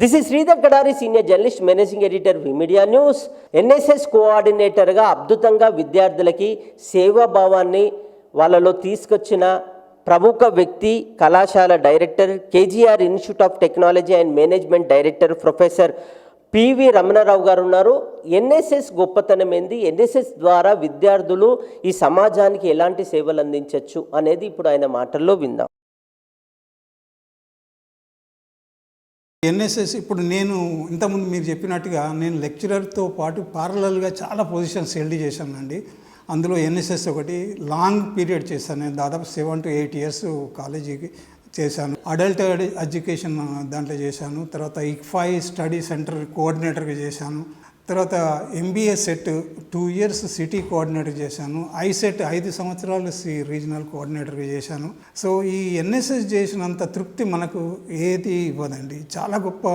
This is Sridhar Kadari senior journalist managing editor V Media news NSS కోఆర్డినేటర్గా అద్భుతంగా విద్యార్థులకి సేవాభావాన్ని వాళ్ళలో తీసుకొచ్చిన ప్రముఖ వ్యక్తి కళాశాల director KGR institute of technology and management director professor P V Ramana Rao గారు ఉన్నారు. ఎన్ఎస్ఎస్ గొప్పతనం ఏంది? ఎన్ఎస్ఎస్ ద్వారా విద్యార్థులు ఈ సమాజానికి ఎలాంటి సేవలు అందించవచ్చు అనేది ఇప్పుడు ఆయన మాటల్లో విందాం. ఎన్ఎస్ఎస్ ఇప్పుడు నేను ఇంతకుముందు మీరు చెప్పినట్టుగా నేను లెక్చరర్తో పాటు పార్లల్గా చాలా పొజిషన్స్ హెల్డ్ చేశానండి. అందులో ఎన్ఎస్ఎస్ ఒకటి లాంగ్ పీరియడ్ చేశాను. నేను దాదాపు సెవెన్ టు ఎయిట్ ఇయర్స్ కాలేజీకి చేశాను. అడల్ట్ ఎడ్యుకేషన్ దాంట్లో చేశాను. తర్వాత ఇక్ఫై స్టడీ సెంటర్ కోఆర్డినేటర్గా చేశాను. తర్వాత MBA CET two years city coordinator చేశాను. ఐ సెట్ ఐదు సంవత్సరాలు సి రీజనల్ కోఆర్డినేటర్గా చేశాను. సో ఈ ఎన్ఎస్ఎస్ చేసినంత తృప్తి మనకు ఏది ఇవ్వదండి. చాలా గొప్ప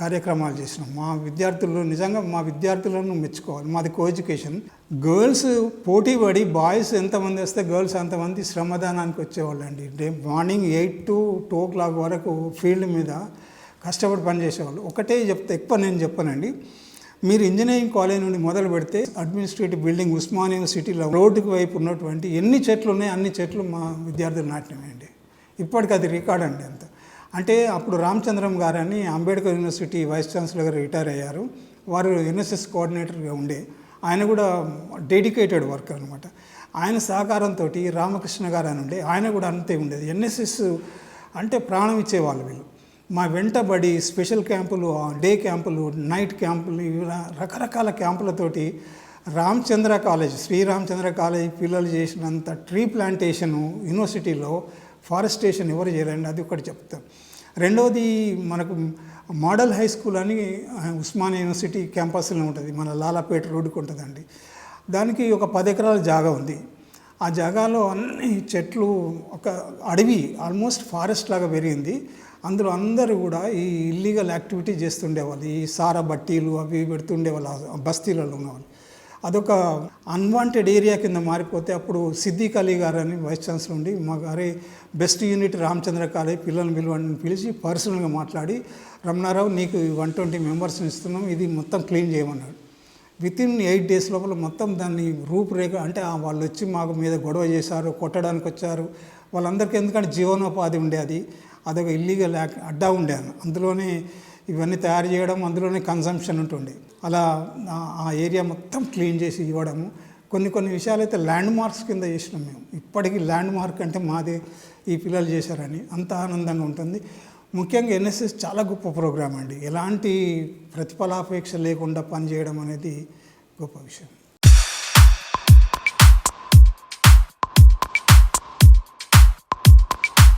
కార్యక్రమాలు చేసినాం. మా విద్యార్థులు నిజంగా మా విద్యార్థులను మెచ్చుకోవాలి. మాది కో ఎడ్యుకేషన్ గర్ల్స్ పోటీ పడి బాయ్స్ ఎంతమంది వస్తే గర్ల్స్ అంతమంది శ్రమదానానికి వచ్చేవాళ్ళండి. Day morning eight to two o'clock వరకు ఫీల్డ్ మీద కష్టపడి పనిచేసేవాళ్ళు. ఒకటే చెప్తే ఎక్కువ నేను చెప్పానండి. మీరు ఇంజనీరింగ్ కాలేజ్ నుండి మొదలు పెడితే అడ్మినిస్ట్రేటివ్ బిల్డింగ్ ఉస్మానియా సిటీలో రోడ్డుకి వైపు ఉన్నటువంటి ఎన్ని చెట్లు ఉన్నాయి అన్ని చెట్లు మా విద్యార్థులు నాటినవండి ఇప్పటికి అది రికార్డ్ అండి అంత. అంటే అప్పుడు రామచంద్రం గారని అంబేద్కర్ యూనివర్సిటీ వైస్ ఛాన్సలర్ గారు రిటైర్ అయ్యారు. వారు ఎన్ఎస్ఎస్ కోఆర్డినేటర్గా ఉండే. ఆయన కూడా డెడికేటెడ్ వర్కర్ అనమాట ఆయన సహకారంతో రామకృష్ణ గారు అని ఉండే. ఆయన కూడా అంతే ఉండేది. ఎన్ఎస్ఎస్ అంటే ప్రాణం ఇచ్చేవాళ్ళు వీళ్ళు. మా వెంటబడి స్పెషల్ క్యాంపులు డే క్యాంపులు నైట్ క్యాంపులు ఇలా రకరకాల క్యాంపులతోటి రామచంద్ర కాలేజ్ శ్రీరామచంద్ర కాలేజ్ పిల్లలు చేసినంత ట్రీ ప్లాంటేషను యూనివర్సిటీలో ఫారెస్టేషన్ ఎవరు చేయరండి? అది ఒకటి చెప్తాను రెండవది మనకు మోడల్ హై స్కూల్ అని ఉస్మానియా యూనివర్సిటీ క్యాంపస్లో ఉంటుంది. మన లాలాపేట రోడ్డుకు ఉంటుందండి. దానికి ఒక పది ఎకరాల జాగా ఉంది. ఆ జాగాలో అన్ని చెట్లు ఒక అడవి ఆల్మోస్ట్ ఫారెస్ట్ లాగా పెరిగింది. అందులో అందరూ కూడా ఈ ఇల్లీగల్ యాక్టివిటీ చేస్తుండేవాళ్ళు. ఈ సారా బట్టీలు అవి పెడుతుండేవాళ్ళు బస్తీలలో ఉన్నవాళ్ళు. అదొక అన్వాంటెడ్ ఏరియా కింద మారిపోతే అప్పుడు సిద్దిక్ అలీ గారు అని వైస్ ఛాన్సలర్ ఉండి మా గారి బెస్ట్ యూనిట్ రామచంద్ర కాలేజ్ పిల్లల్ని పిలువని పిలిచి పర్సనల్గా మాట్లాడి రమణారావు నీకు వన్ ట్వంటీ మెంబర్స్ని ఇస్తున్నాం ఇది మొత్తం క్లీన్ చేయమన్నాడు. విత్ ఇన్ ఎయిట్ డేస్ లోపల మొత్తం దాన్ని రూపురేఖ అంటే వాళ్ళు వచ్చి మాకు మీద గొడవ చేశారు కొట్టడానికి వచ్చారు వాళ్ళందరికీ ఎందుకంటే జీవనోపాధి ఉండేది. అదొక ఇల్లీగల్ అడ్డా ఉండే అందులోనే ఇవన్నీ తయారు చేయడం అందులోనే కన్సంప్షన్ ఉంటుండే. అలా ఆ- ఏరియా మొత్తం క్లీన్ చేసి ఇవ్వడము. కొన్ని కొన్ని విషయాలు అయితే ల్యాండ్ మార్క్స్ కింద చేసినాం మేము. ఇప్పటికీ ల్యాండ్ మార్క్ అంటే మాదే ఈ పిల్లలు చేశారని అంత ఆనందంగా ఉంటుంది. ముఖ్యంగా ఎన్ఎస్ఎస్ చాలా గొప్ప ప్రోగ్రాం అండి. ఎలాంటి ప్రతిఫలాపేక్ష లేకుండా పనిచేయడం అనేది గొప్ప విషయం.